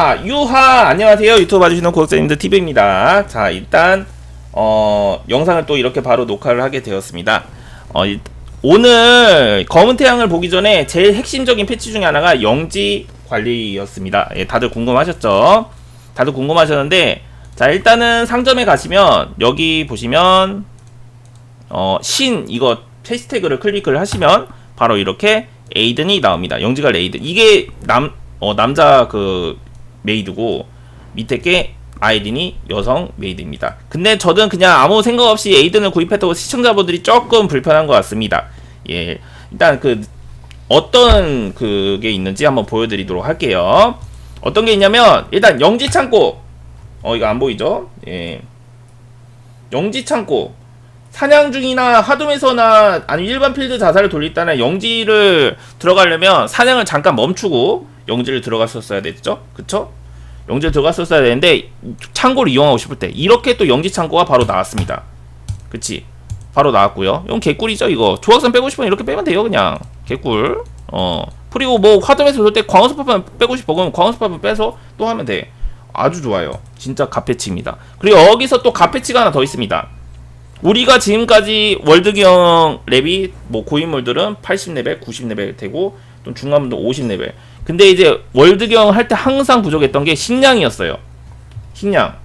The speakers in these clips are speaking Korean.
아, 유하 안녕하세요 유튜브 봐주시는 구독자님들 TV입니다. 자 일단 어 영상을 또 이렇게 바로 녹화를 하게 되었습니다. 어 일- 오늘 검은 태양을 보기 전에 제일 핵심적인 패치 중에 하나가 영지 관리였습니다. 예, 다들 궁금하셨죠? 다들 궁금하셨는데 자 일단은 상점에 가시면 여기 보시면 어 신 이거 패시태그를 클릭을 하시면 바로 이렇게 에이든이 나옵니다. 영지갈 에이든 이게 남 어, 남자 그 메이드고 밑에 게 아이딘이 여성 메이드입니다. 근데 저는 그냥 아무 생각 없이 에이든을 구입했다고 시청자분들이 조금 불편한 것 같습니다. 예, 일단 그 어떤 그게 있는지 한번 보여드리도록 할게요. 어떤 게 있냐면 일단 영지 창고 어 이거 안 보이죠? 예, 영지 창고 사냥 중이나 하둠에서나 아니면 일반 필드 자살을 때는 영지를 들어가려면 사냥을 잠깐 멈추고 영지를 들어갔었어야 됐죠? 그쵸? 영지를 들어갔었어야 되는데 창고를 이용하고 싶을 때 이렇게 또 영지 창고가 바로 나왔습니다. 그치? 바로 나왔고요. 이건 개꿀이죠 이거. 조각선 빼고 싶으면 이렇게 빼면 돼요 그냥. 개꿀. 어. 그리고 뭐 화dom에서 돌때 광원스파만 빼고 싶어 그러면 광원스파만 빼서 또 하면 돼. 아주 좋아요. 진짜 갓패치입니다. 그리고 여기서 또 갓패치가 하나 더 있습니다. 우리가 지금까지 월드경 랩이 뭐 고인물들은 80레벨, 90레벨 되고 또 중간분들 50레벨. 근데 이제 월드경 할 때 항상 부족했던 게 식량이었어요. 식량.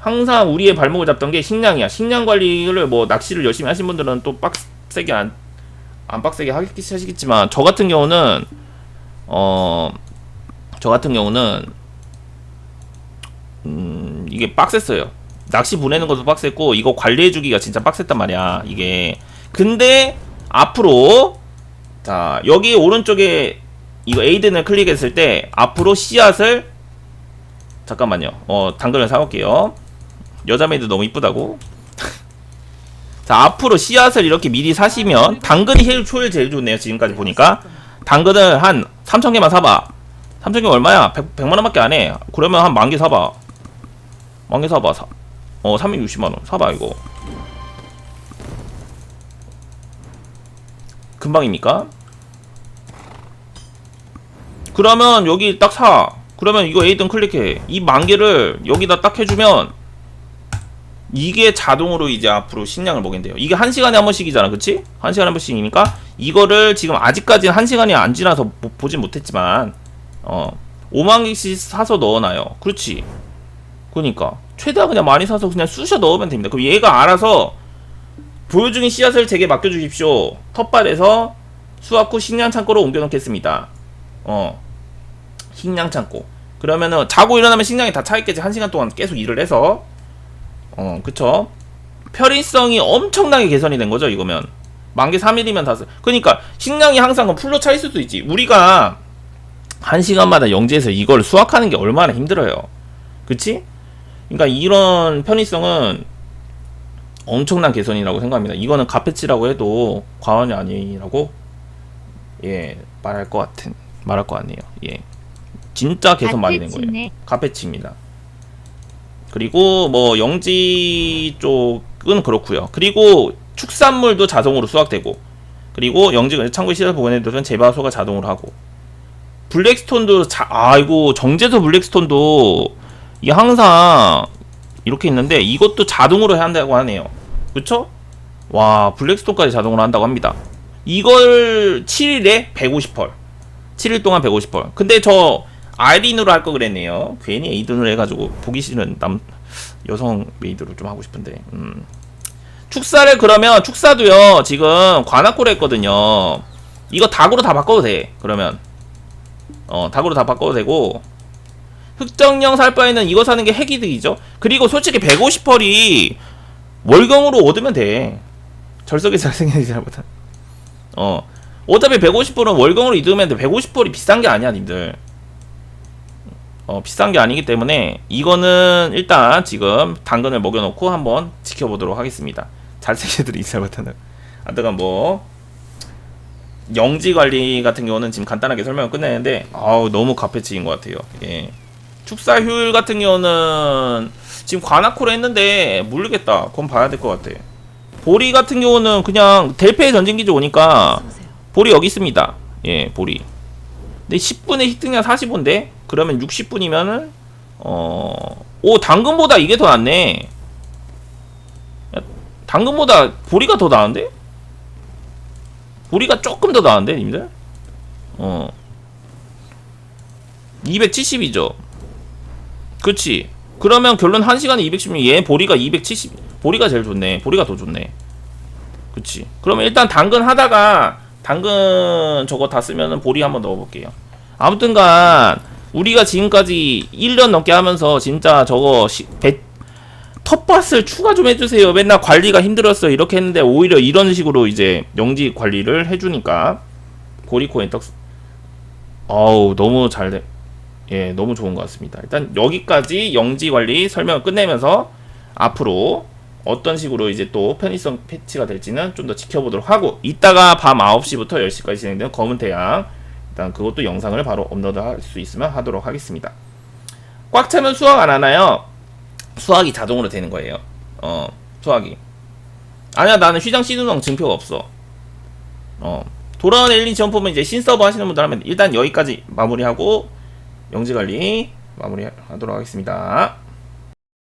항상 우리의 발목을 잡던 게 식량이야. 식량 관리를 뭐 낚시를 열심히 하신 분들은 또 빡세게 안, 안 빡세게 하시겠지만 저 같은 경우는 어, 저 같은 경우는 음, 이게 빡셌어요. 낚시 보내는 것도 빡셌고 이거 관리해 주기가 진짜 빡셌단 말이야 이게 근데 앞으로 자 여기 오른쪽에 이거 에이든을 클릭했을 때 앞으로 씨앗을 잠깐만요. 어 당근을 사올게요. 여자 메이드 너무 이쁘다고. 자 앞으로 씨앗을 이렇게 미리 사시면 당근이 제일 초일 제일 좋네요 지금까지 보니까. 당근을 한 3,000개만 사봐. 3,000개 얼마야? 100, 100만원밖에 안 해. 그러면 한 만 개 사봐. 만 개 사봐 사, 어 360만 원. 사봐 이거. 금방입니까? 그러면 여기 딱 사 그러면 이거 에이든 클릭해 이 만개를 여기다 딱 해주면 이게 자동으로 이제 앞으로 식량을 먹인대요 이게 한 시간에 한 번씩이잖아 그치? 한 시간에 한 번씩이니까 이거를 지금 아직까지는 한 시간이 안 지나서 보, 보진 못했지만 어 5만 개씩 사서 넣어놔요 그렇지 그러니까 최대한 그냥 많이 사서 그냥 쑤셔 넣으면 됩니다. 그럼 얘가 알아서 보여주긴 씨앗을 제게 맡겨주십시오. 텃밭에서 수확 후 식량 창고로 옮겨놓겠습니다. 어, 식량 창고. 그러면은 자고 일어나면 식량이 다 차 있겠지. 한 시간 동안 계속 일을 해서. 어, 그쵸. 편의성이 엄청나게 개선이 된 거죠, 이거면. 만개 3일이면 다, 쓰- 그러니까 식량이 항상 풀로 차 있을 수도 있지. 우리가 한 시간마다 영지에서 이걸 수확하는 게 얼마나 힘들어요. 그치? 그러니까 이런 편의성은 엄청난 개선이라고 생각합니다. 이거는 가패치라고 해도 과언이 아니라고 예 말할 것 같은 말할 것 같네요. 예 진짜 개선 많이 된 거예요. 가패치입니다. 그리고 뭐 영지 쪽은 그렇고요. 그리고 축산물도 자동으로 수확되고 그리고 영지 창고에 시설 보관해두면 재배소가 자동으로 하고 블랙스톤도 자 아이고 정제소 블랙스톤도 이게 항상 이렇게 있는데 이것도 자동으로 해야 한다고 하네요. 그쵸? 와 블랙스톤까지 자동으로 한다고 합니다. 이걸 7일에 150펄 7일 동안 150펄 근데 저 아이린으로 할 거 그랬네요. 괜히 에이든으로 해가지고 보기 싫은 남 여성 메이드로 좀 하고 싶은데 음. 축사를 그러면 축사도요 지금 관악고로 했거든요. 이거 닭으로 다 바꿔도 돼. 그러면 어 닭으로 다 바꿔도 되고 흑정령 살 바에는 이거 사는 게 핵이득이죠. 그리고 솔직히 150펄이 월경으로 얻으면 돼. 절석이 잘생긴 사람보다. 어. 어차피 150펄은 월경으로 얻으면 돼. 150펄이 비싼 게 아니야, 님들. 어, 비싼 게 아니기 때문에 이거는 일단 지금 당근을 먹여놓고 한번 지켜보도록 하겠습니다. 잘생기들이 이사부터는. 하여간 뭐 영지 관리 같은 경우는 지금 간단하게 설명을 끝내는데 아우 너무 가패치인 것 같아요. 예. 축사 효율 같은 경우는 지금 관악코로 했는데 모르겠다. 그건 봐야 될 것 같아. 보리 같은 경우는 그냥 델페이 전진기지 오니까 보리 여기 있습니다. 예, 보리. 근데 10분의 히트량 45인데 그러면 60분이면은 어 오 당근보다 이게 더 낫네. 야, 당근보다 보리가 더 나은데? 보리가 조금 더 나은데, 님들? 어. 270이죠. 그치. 그러면 결론 1시간에 210이면 얘 보리가 270, 보리가 제일 좋네. 보리가 더 좋네. 그치. 그러면 일단 당근 하다가, 당근 저거 다 쓰면은 보리 한번 넣어볼게요. 아무튼간, 우리가 지금까지 1년 넘게 하면서 진짜 저거 시, 배, 텃밭을 추가 좀 해주세요. 맨날 관리가 힘들었어요. 이렇게 했는데 오히려 이런 식으로 이제 영지 관리를 해주니까 고리코인 떡 어우 너무 잘 돼. 예, 너무 좋은 것 같습니다. 일단 여기까지 영지 관리 설명을 끝내면서 앞으로 어떤 식으로 이제 또 편의성 패치가 될지는 좀 더 지켜보도록 하고 이따가 밤 9시부터 10시까지 진행되는 검은 태양 일단 그것도 영상을 바로 업로드할 수 있으면 하도록 하겠습니다. 꽉 차면 수학 안 하나요? 수학이 자동으로 되는 거예요. 어, 수학이. 아니야, 나는 휘장 시드농 증표가 없어. 어, 돌아온 엘린 지원 보면 이제 신서버 하시는 분들 하면 일단 여기까지 마무리하고 영지 관리 마무리하도록 하겠습니다.